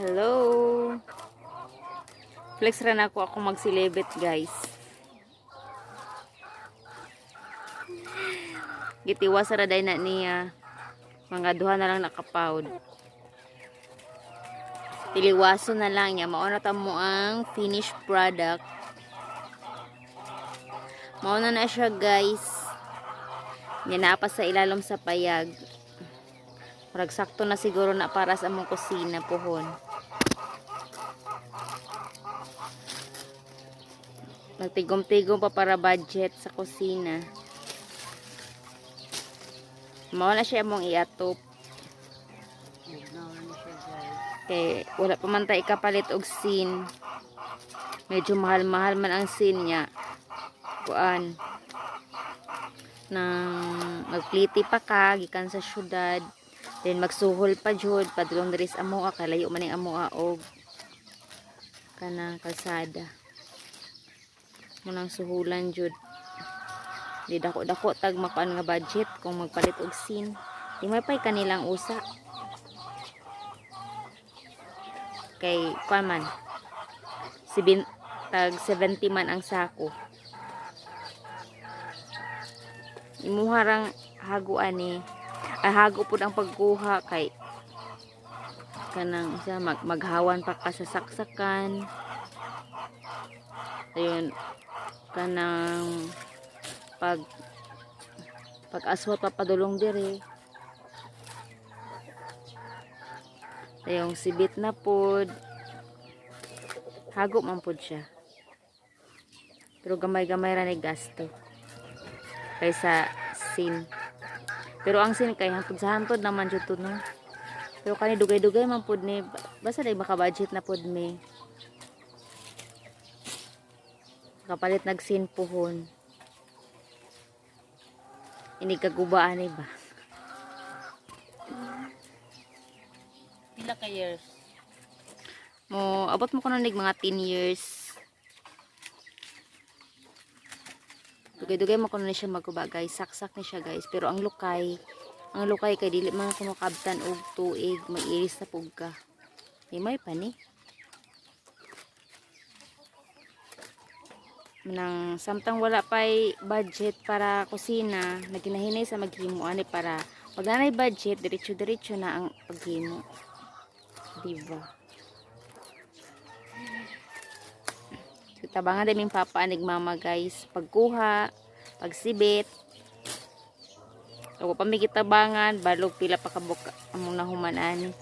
Hello. Flex rin ako ako magsilibit, guys. Gitiwa sa raday na niya. Mga duha na lang nakapawd. Tiliwaso na lang niya. Mauna ta mo ang finished product. Mauna na siya, guys. Ninapa sa ilalom sa payag. Murag sakto na siguro na para sa among kusina pohon. Nagtigom-tigom pa para budget sa kusina. Mao na siya mong iatop. Kay wala pa man tayo ikapalit og sin. Medyo mahal-mahal man ang sin niya. Kuan. Nang magpliti pa ka gikan sa syudad. Then magsuhol pa jud padulong diri sa amoa kay layo man ning amoa og kanang kalsada. Munang suhulan jud. Di dako-dako tag makuan nga budget kung magpalit og sin. Di may pay kanilang usa. Kay kuan man. Sibin, tag 70 man ang sako. Imuharang haguan ni ay hago pud ang pagkuha kay kanang isa mag maghawan pa ka sa saksakan. Ayun kanang pag pag aswat papadulong diri. Ayong sibit na pod hago man pod siya. Pero gamay-gamay ra ni gasto kaysa sin pero ang sin kay hantod sa hantod naman jud to no. Pero kani dugay-dugay man pud ni basta dai maka-budget na pud mi. Kapalit nag sin puhon. Ini kagubaan ni ba? Pila ka years? Mo abot mo ko nig mga 10 years. Dugay-dugay mo ko na siya magkuba guys. Saksak ni siya guys. Pero ang lukay, ang lukay kay dili man kumakabtan og tuig, maiiris na pug ka. Di may pa ni. Nang samtang wala pay budget para kusina, naginahinay sa maghimo ani para pag budget, diretso-diretso na ang paghimo. Diba? So, tabangan din yung papa anig mama guys. Pagkuha, pagsibit. So, pamigit tabangan, balog pila pa kabuk among nahuman ani.